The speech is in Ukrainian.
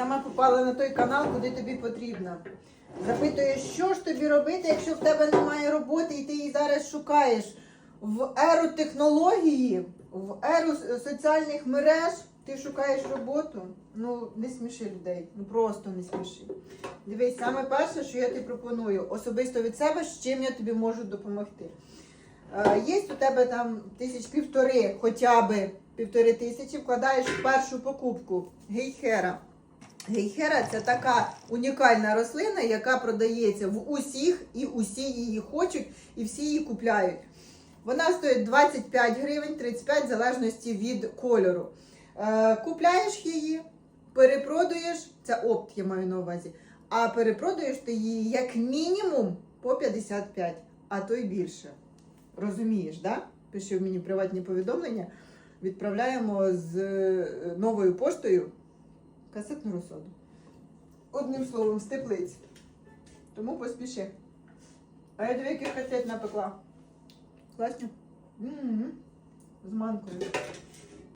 сама попала на той канал, куди тобі потрібно. Запитуєш, що ж тобі робити, якщо в тебе немає роботи і ти її зараз шукаєш. В еру технології, в еру соціальних мереж ти шукаєш роботу. Ну, не сміши людей. Ну просто не сміши. Дивись, саме перше, що я тобі пропоную, особисто від себе, з чим я тобі можу допомогти. Е, Є у тебе там тисяч півтори, хоча б півтори тисячі, вкладаєш в першу покупку гейхера. Гейхера це така унікальна рослина, яка продається в усіх, і усі її хочуть, і всі її купляють. Вона стоїть 25 гривень, 35 в залежності від кольору. Е, купляєш її, перепродаєш, це опт, я маю на увазі, а перепродаєш ти її як мінімум по 55, а то й більше. Розумієш, да? Пиши мені приватні повідомлення. Відправляємо з е, новою поштою касетну розсоду. Одним словом, з теплиць. Тому поспіши. А я дві яких касет напекла. Класні? М-м-м. З манкою.